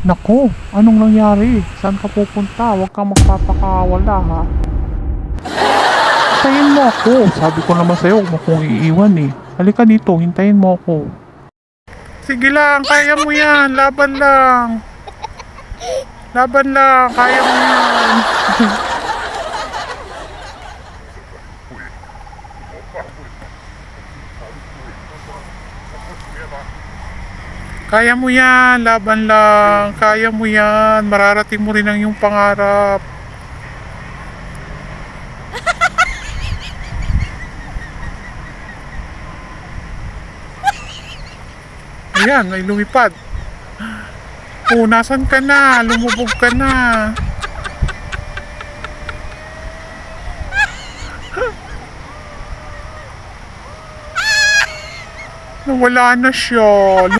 Nako, anong nangyari? Saan ka pupunta? Huwag kang magpapakawala ha. Hintayin mo ako. Sabi ko naman sa'yo, huwag kong iiwan eh. Halika dito, hintayin mo ako. Sige lang, kaya mo yan. Laban lang. Laban lang, kaya mo yan. Kaya mo yan, laban lang. Kaya mo yan. Mararating mo rin ang iyong pangarap. Ayan, may lumipad. Oh, nasan ka na? Lumubog ka na. Nawala na siya.